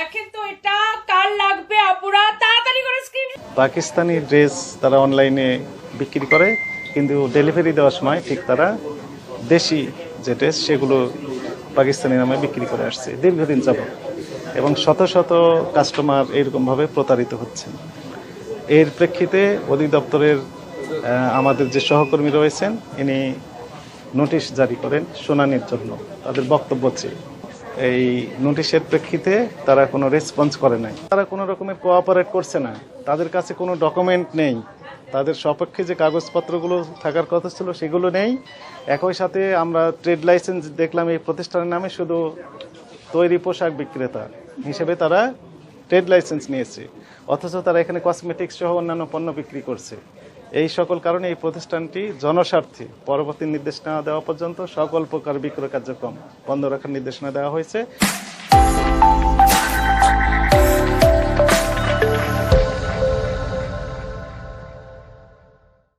দেখেন তো এটা লাগবে, আপুরা? তাড়াতাড়ি করে স্ক্রিন পাকিস্তানি ড্রেস তারা অনলাইনে বিক্রি করে, কিন্তু ডেলিভারি দেওয়ার সময় ঠিক তারা দেশি যে ড্রেস সেগুলো পাকিস্তানি নামে বিক্রি করে আসছে দীর্ঘদিন যাবত এবং শত শত কাস্টমার এইরকমভাবে প্রতারিত হচ্ছেন। এর প্রেক্ষিতে অধিদপ্তরের আমাদের যে সহকর্মী রয়েছেন, ইনি নোটিশ জারি করেন শুনানির জন্য। তাদের বক্তব্য চেয়ে এই নোটিশের প্রেক্ষিতে তারা কোনো রেসপন্স করে নাই। তারা কোনো রকমের কোঅপারেট করছে না। তাদের কাছে কোনো ডকুমেন্ট নেই। তাদের সপক্ষে যে কাগজপত্রগুলো থাকার কথা ছিল সেগুলো নেই। একই সাথে আমরা ট্রেড লাইসেন্স দেখলাম এই প্রতিষ্ঠানের নামে, শুধু তৈরি পোশাক বিক্রেতা হিসেবে তারা ট্রেড লাইসেন্স নিয়েছে। অথচ তারা এখানে কসমেটিক্স সহ অন্যান্য পণ্য বিক্রি করছে। এই সকল কারণে এই প্রতিষ্ঠানটি জনস্বার্থে। পরবর্তী নির্দেশনা দেওয়া পর্যন্ত সকল প্রকার বিক্রয় কার্যক্রম বন্ধ রাখার নির্দেশনা দেওয়া হয়েছে।